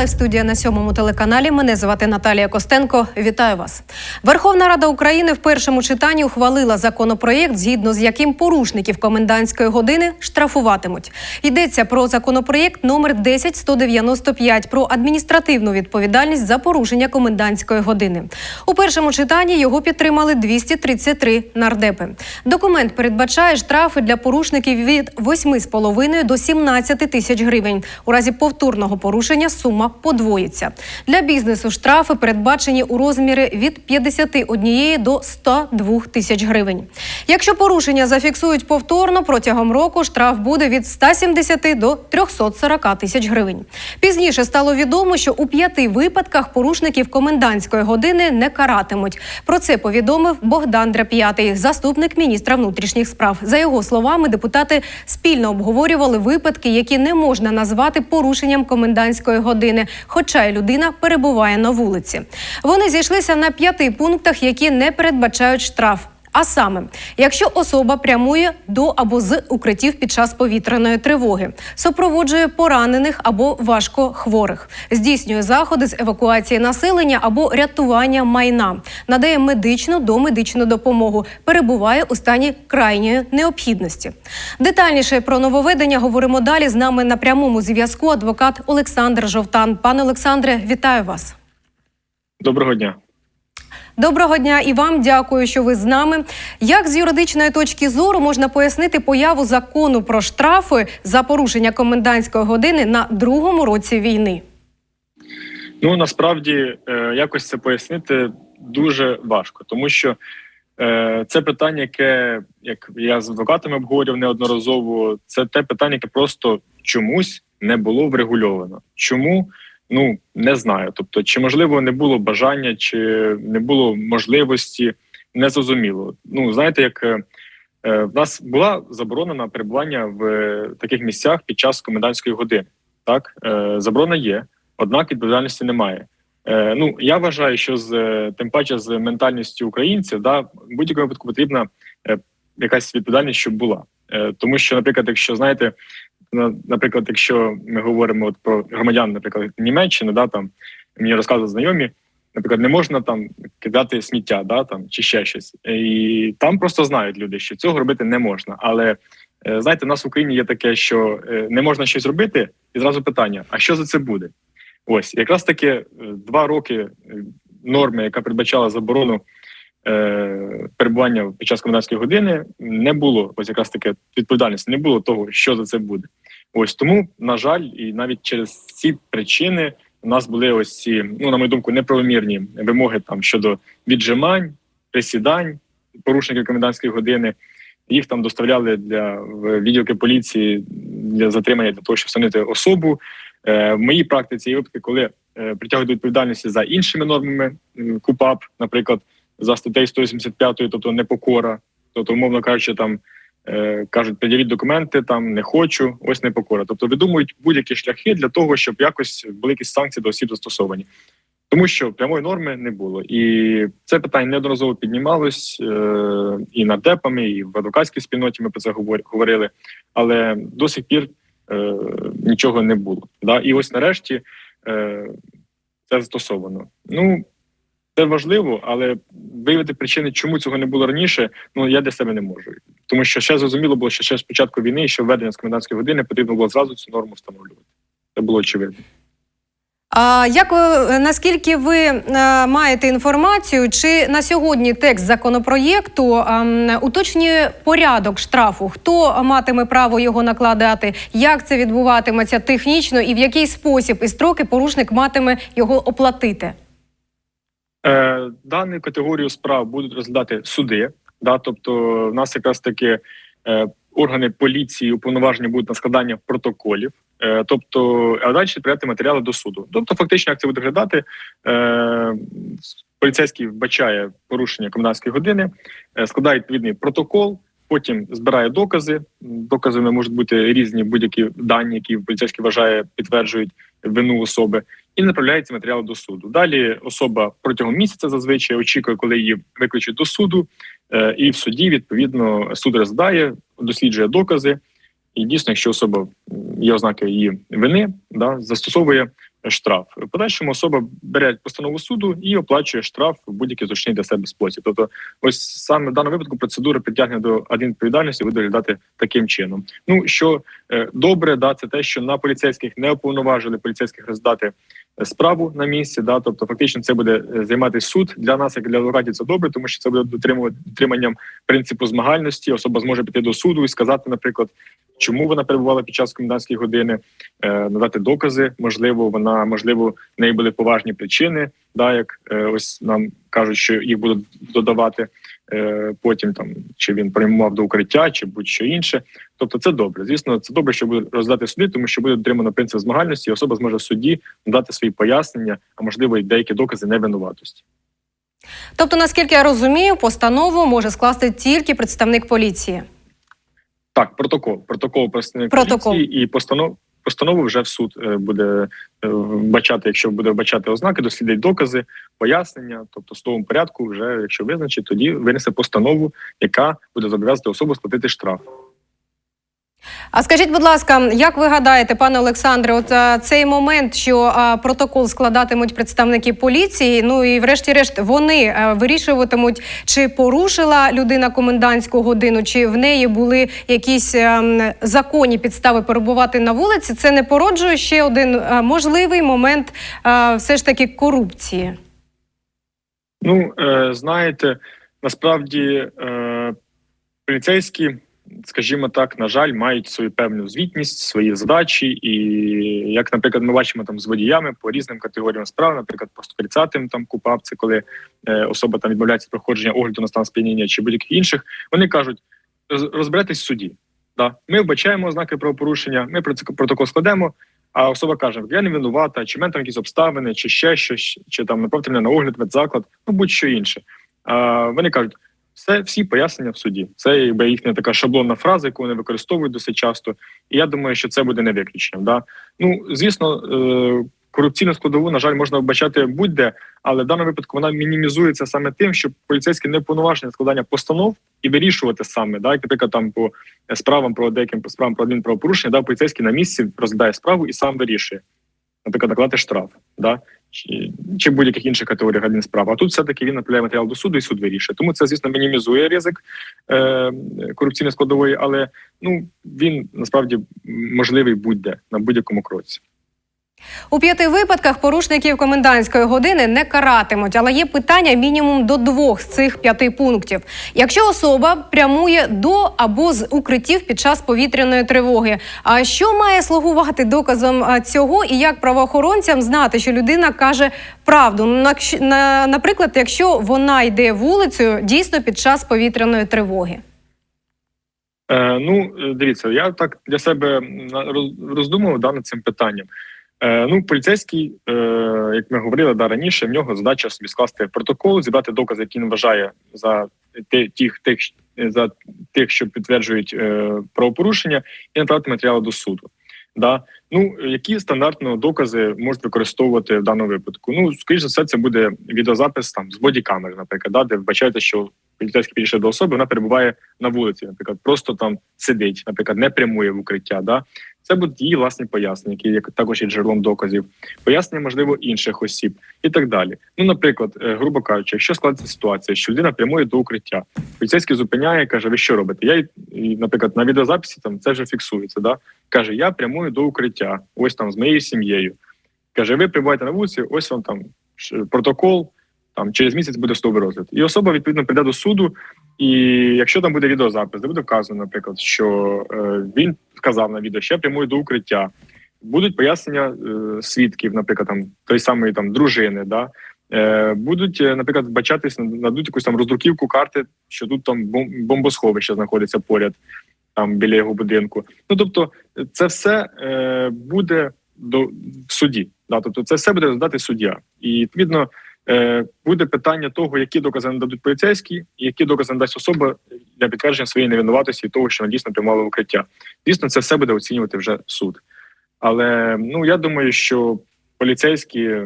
лайв-студія на сьомому телеканалі. Мене звати Наталія Костенко. Вітаю вас. Верховна Рада України в першому читанні ухвалила законопроєкт, згідно з яким порушників комендантської години штрафуватимуть. Йдеться про законопроєкт номер 10195 про адміністративну відповідальність за порушення комендантської години. У першому читанні його підтримали 233 нардепи. Документ передбачає штрафи для порушників від 8,5 до 17 тисяч гривень. У разі повторного порушення сума подвоїться. Для бізнесу штрафи передбачені у розмірі від 51 до 102 тисяч гривень. Якщо порушення зафіксують повторно протягом року, штраф буде від 170 до 340 тисяч гривень. Пізніше стало відомо, що у п'яти випадках порушників комендантської години не каратимуть. Про це повідомив Богдан Драп'ятий, заступник міністра внутрішніх справ. За його словами, депутати спільно обговорювали випадки, які не можна назвати порушенням комендантської години, хоча й людина перебуває на вулиці. Вони зійшлися на п'яти пунктах, які не передбачають штраф. А саме, якщо особа прямує до або з укриттів під час повітряної тривоги, супроводжує поранених або важко хворих, здійснює заходи з евакуації населення або рятування майна, надає медичну домедичну допомогу, перебуває у стані крайньої необхідності. Детальніше про нововведення говоримо далі. З нами на прямому зв'язку адвокат Олександр Жовтан. Пане Олександре, вітаю вас. Доброго дня. Доброго дня і вам дякую, що ви з нами. Як з юридичної точки зору можна пояснити появу закону про штрафи за порушення комендантської години на другому році війни? Ну насправді е, якось це пояснити дуже важко, тому що е, це питання, яке як я з адвокатами обговорював неодноразово, це те питання, яке просто чомусь не було врегульовано. Чому? Ну не знаю. Тобто, чи можливо не було бажання, чи не було можливості, не зрозуміло. Ну знаєте, як е, е, в нас була заборона на перебування в е, таких місцях під час комендантської години. Так, е, заборона є, однак відповідальності немає. Е, ну я вважаю, що з е, тим паче з ментальністю українців, да, в будь-якому випадку потрібна е, якась відповідальність, щоб була. Тому що, наприклад, якщо знаєте, на- наприклад, якщо ми говоримо от про громадян, наприклад, Німеччини, да, там мені розказують знайомі, наприклад, не можна там кидати сміття, да, там чи ще щось. І там просто знають люди, що цього робити не можна. Але е, знаєте, у нас в Україні є таке, що е, не можна щось робити, і зразу питання: а що за це буде? Ось якраз таки е, два роки норми, яка передбачала заборону перебування під час комендантської години, не було ось якраз таке відповідальності, не було того, що за це буде. Ось тому, на жаль, і навіть через ці причини у нас були ось ці, ну на мою думку, неправомірні вимоги там щодо віджимань, присідань, порушників комендантської години. Їх там доставляли для відділки поліції для затримання для того, щоб встановити особу. Е, в моїй практиці є випадки, коли е, притягують до відповідальності за іншими нормами КУПАП, наприклад, за статтею 185, тобто непокора, тобто, умовно кажучи, там кажуть, пред'явіть документи, там не хочу, ось непокора. Тобто видумують будь-які шляхи для того, щоб якось були якісь санкції до осіб застосовані. Тому що прямої норми не було, і це питання неодноразово піднімалось е, і нардепами, і в адвокатській спільноті ми про це говорили, але до сих пір е, нічого не було. І ось нарешті е, це застосовано. Ну це важливо, але виявити причини, чому цього не було раніше, ну я для себе не можу. Тому що ще зрозуміло було, що ще з початку війни, що введення з комендантської години потрібно було зразу цю норму встановлювати. Це було очевидно. А як наскільки ви е, маєте інформацію, чи на сьогодні текст законопроєкту ем, уточнює порядок штрафу? Хто матиме право його накладати? Як це відбуватиметься технічно, і в який спосіб і строки порушник матиме його оплатити? Е, дану категорію справ будуть розглядати суди. Да, тобто, в нас якраз таки е, органи поліції уповноважені будуть на складання протоколів. Е, тобто, а далі прийняти матеріали до суду. Тобто, фактично, як це буде виглядати, е, поліцейський вбачає порушення комендантської години, е, складає відповідний протокол. Потім збирає докази. Доказами можуть бути різні будь-які дані, які поліцейський вважає, підтверджують вину особи, і направляє ці матеріали до суду. Далі особа протягом місяця зазвичай очікує, коли її викличуть до суду, е, і в суді відповідно суд розглядає, досліджує докази. І дійсно, якщо особа є ознаки її вини, да, застосовує штраф. В подальшому особа бере постанову суду і оплачує штраф в будь-який зручний для себе спосіб. Тобто, ось саме в даному випадку процедура притягнення до адмінвідповідальності буде виглядати таким чином. Ну що е, добре, да, це те, що на поліцейських не уповноважили поліцейських роздати справу на місці. Да, тобто, фактично, це буде е, займатися суд для нас, як для адвокатів, це добре, тому що це буде дотримувати дотриманням принципу змагальності. Особа зможе піти до суду і сказати, наприклад, чому вона перебувала під час комендантської години, е, надати докази. Можливо, вона можливо в неї були поважні причини. Да, як е, ось нам кажуть, що їх будуть додавати потім, там чи він приймав до укриття, чи будь-що інше. Тобто, це добре. Звісно, це добре, що буде роздати суди, тому що буде дотримано принцип змагальності. і Особа зможе в суді надати свої пояснення, а можливо, й деякі докази невинуватості. Тобто, наскільки я розумію, постанову може скласти тільки представник поліції. Так, протокол. Протокол представник Протокол. поліції і постанов. Постанову вже в суд е, буде бачати, якщо буде бачати ознаки, дослідить докази, пояснення. Тобто, тому порядку, вже якщо визначить, тоді винесе постанову, яка буде зобов'язати особу сплатити штраф. А скажіть, будь ласка, як ви гадаєте, пане Олександре, от е, цей момент, що е, протокол складатимуть представники поліції, ну і врешті-решт вони е, вирішуватимуть, чи порушила людина комендантську годину, чи в неї були якісь е, законні підстави перебувати на вулиці, це не породжує ще один можливий момент все ж таки корупції. Ну знаєте, насправді поліцейські, скажімо так, на жаль, мають свою певну звітність, свої задачі, і як, наприклад, ми бачимо там з водіями по різним категоріям справ, наприклад, по 130-м там КУПАП, це коли е, особа там відмовляється проходження огляду на стан сп'яніння чи будь-яких інших, вони кажуть, розберетесь в суді. Да? Ми вбачаємо ознаки правопорушення, ми про це протокол складемо. А особа каже: я не винувата, чи мене там якісь обставини, чи ще щось, чи там направте мене на огляд, медзаклад, ну будь-що інше. А, вони кажуть, все, всі пояснення в суді. Це якби їхня така шаблонна фраза, яку вони використовують досить часто. І я думаю, що це буде не виключенням. Да? Ну, звісно, е- корупційну складову, на жаль, можна вбачати будь-де, але в даному випадку вона мінімізується саме тим, що поліцейські не повноважені складання постанов і вирішувати саме, да, як, наприклад, там по справам про деяким справам про адмінправопорушення, да, поліцейський на місці розглядає справу і сам вирішує, наприклад, накладати штраф, да, чи, чи будь-яких інших категорій адмінсправ. А тут все-таки він направляє матеріал до суду і суд вирішує. Тому це, звісно, мінімізує ризик е, корупційної складової, але ну він насправді можливий будь-де на будь-якому кроці. У п'яти випадках порушників комендантської години не каратимуть, але є питання мінімум до двох з цих п'яти пунктів. Якщо особа прямує до або з укриттів під час повітряної тривоги, а що має слугувати доказом цього, і як правоохоронцям знати, що людина каже правду? Ну, Наприклад, якщо вона йде вулицею дійсно під час повітряної тривоги. Е, ну, дивіться, я так для себе роздумував да, над цим питанням. Е, ну, поліцейський, е, як ми говорили да, раніше, в нього задача собі скласти протокол, зібрати докази, які він вважає за тих, тих, за тих, що підтверджують е, правопорушення, і направити матеріали до суду. Да? Ну, які стандартно докази можуть використовувати в даному випадку? Ну, скоріш за все, це буде відеозапис там з бодікамери, наприклад, да, де вбачаєте, що поліцейський підійшов до особи, вона перебуває на вулиці, наприклад, просто там сидить, наприклад, не прямує в укриття. Да? Це будуть її власні пояснення, які як також є джерелом доказів, пояснення, можливо, інших осіб і так далі. Ну, наприклад, е, грубо кажучи, якщо складеться ситуація, що людина прямує до укриття, поліцейський зупиняє, каже: Ви що робите? Я наприклад, на відеозаписі там це вже фіксується. Да? Каже: Я прямую до укриття, ось там з моєю сім'єю. Каже: Ви прибуваєте на вулиці, ось вам там протокол. Там через місяць буде судовий розгляд, і особа відповідно прийде до суду. І якщо там буде відеозапис, де буде вказано, наприклад, що е, він сказав на відео, що я прямую до укриття, будуть пояснення е, свідків, наприклад, там той самої там дружини, да е, будуть, е, наприклад, вбачатись надуть якусь там роздруківку карти, що тут там бомбосховище знаходиться поряд, там біля його будинку. Ну тобто, це все е, буде до в суді. Да, тобто, це все буде роздати суддя, і відповідно. Е, буде питання того, які докази нададуть поліцейські, які докази надасть особа для підтвердження своєї невинуватості і того, що вона дійсно приймала в укриття. Звісно, це все буде оцінювати вже суд. Але ну я думаю, що поліцейські,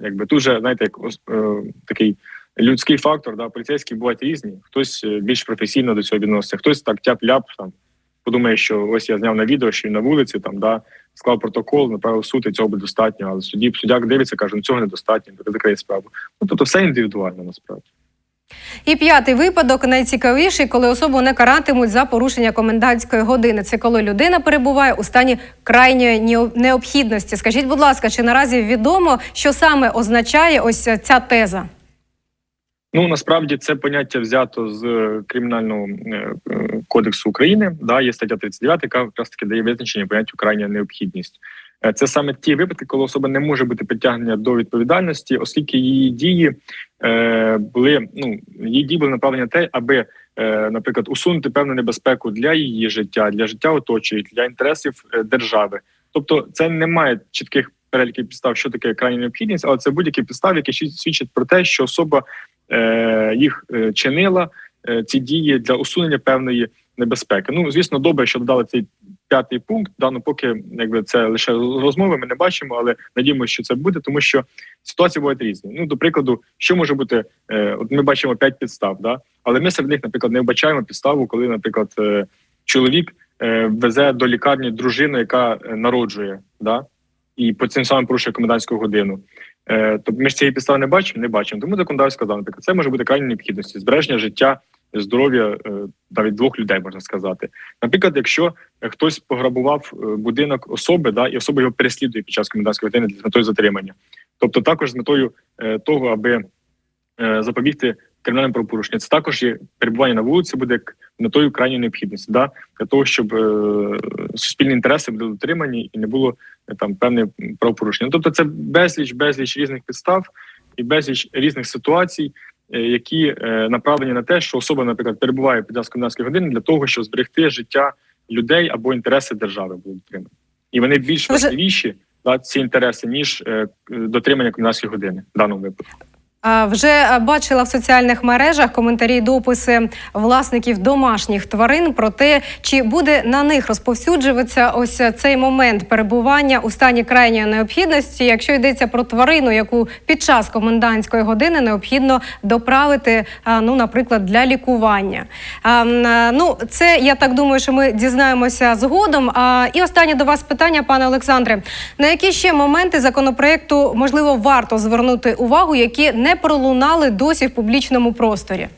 якби тут же, знаєте, як е, такий людський фактор, да, поліцейські бувають різні. Хтось е, більш професійно до цього відноситься, хтось так тяп-ляп там подумає, що ось я зняв на відео, що він на вулиці там да склав протокол, направив суд, і цього буде достатньо. Але судді суддя дивиться, каже, ну цього недостатньо, закриє справу. Ну тобто все індивідуально насправді. І п'ятий випадок найцікавіший, коли особу не каратимуть за порушення комендантської години. Це коли людина перебуває у стані крайньої необхідності. Скажіть, будь ласка, чи наразі відомо, що саме означає ось ця теза? Ну насправді це поняття взято з е, кримінального е, е, кодексу України. Да, є стаття 39, яка якраз таки дає визначення поняттю крайня необхідність. Е, Це саме ті випадки, коли особа не може бути притягнена до відповідальності, оскільки її дії е, були ну її дії були направлені на те, аби, е, наприклад, усунути певну небезпеку для її життя, для життя оточуючих, для інтересів держави. Тобто, це не має чітких переліків підстав, що таке крайня необхідність, але це будь-які підстави, які свід- свідчать про те, що особа їх чинила ці дії для усунення певної небезпеки. Ну звісно, добре, що додали цей п'ятий пункт. Да, ну поки якби це лише розмови, ми не бачимо, але надіємося, що це буде, тому що ситуації бувають різні. Ну, до прикладу, що може бути, е, от ми бачимо п'ять підстав, да, але ми серед них, наприклад, не вбачаємо підставу, коли, наприклад, е, чоловік е, везе до лікарні дружину, яка народжує, да, і по цим самим порушує комендантську годину. Тобто ми ж цієї підстави не бачимо, не бачимо. Тому законодавець сказав, наприклад, це може бути крайня необхідності, збереження життя, здоров'я е, навіть двох людей, можна сказати. Наприклад, якщо е, хтось пограбував будинок особи, да, і особа його переслідує під час комендантської години з метою затримання, тобто також з метою того, аби запобігти кримінальним правопорушенням, це також є перебування на вулиці, буде к- метою крайньої необхідності, да, для того, щоб суспільні інтереси були дотримані і не було там певне правопорушення. Ну, Тобто, це безліч, безліч різних підстав і безліч різних ситуацій, е, які е, направлені на те, що особа, наприклад, перебуває під час комендантської години для того, щоб зберегти життя людей або інтереси держави були дотримані. І вони більш Вже- важливіші да, ці інтереси ніж е, дотримання комендантської години в даному випадку. Вже бачила в соціальних мережах коментарі дописи власників домашніх тварин про те, чи буде на них розповсюджуватися ось цей момент перебування у стані крайньої необхідності, якщо йдеться про тварину, яку під час комендантської години необхідно доправити, ну, наприклад, для лікування. Ну, це я так думаю, що ми дізнаємося згодом. А, І останнє до вас питання, пане Олександре. На які ще моменти законопроекту можливо варто звернути увагу, які не пролунали досі в публічному просторі?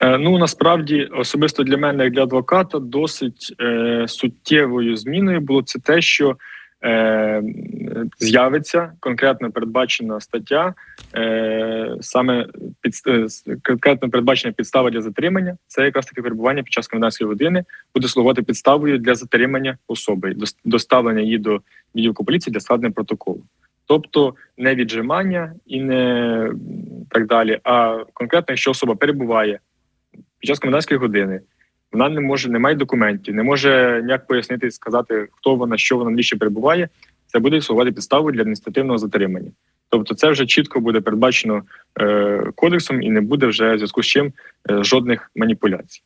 Е, Ну насправді особисто для мене, як для адвоката, досить е, суттєвою зміною було це те, що е, з'явиться конкретно передбачена стаття, е, саме під конкретно передбачена підстава для затримання. Це якраз таки перебування під час комендантської години буде слугувати підставою для затримання особи, дос- доставлення її до відділку поліції для складення протоколу. Тобто не віджимання і не так далі, а конкретно, якщо особа перебуває під час комендантської години, вона не може, не має документів, не може ніяк пояснити сказати, хто вона, що вона навіщо перебуває. Це буде слугувати підставою для адміністративного затримання. Тобто, це вже чітко буде передбачено е, кодексом і не буде вже в зв'язку з чим е, жодних маніпуляцій.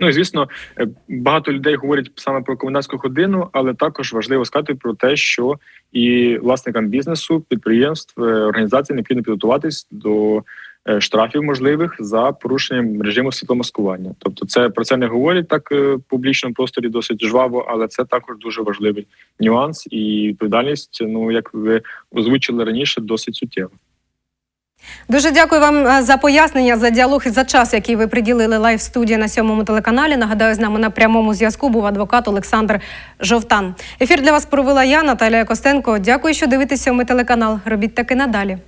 Ну і звісно, е, багато людей говорять саме про комендантську годину, але також важливо сказати про те, що і власникам бізнесу, підприємств, е, організацій необхідно підготуватись до е, штрафів можливих за порушенням режиму світломаскування. Тобто, це про це не говорять так в публічному просторі досить жваво, але це також дуже важливий нюанс і відповідальність. Ну як ви озвучили раніше, досить суттєва. Дуже дякую вам е, за пояснення, за діалог і за час, який ви приділили лайв студії на сьомому телеканалі. Нагадаю, з нами на прямому зв'язку був адвокат Олександр Жовтан. Ефір для вас провела я, Наталія Костенко. Дякую, що дивитеся ми телеканал. Робіть таки надалі.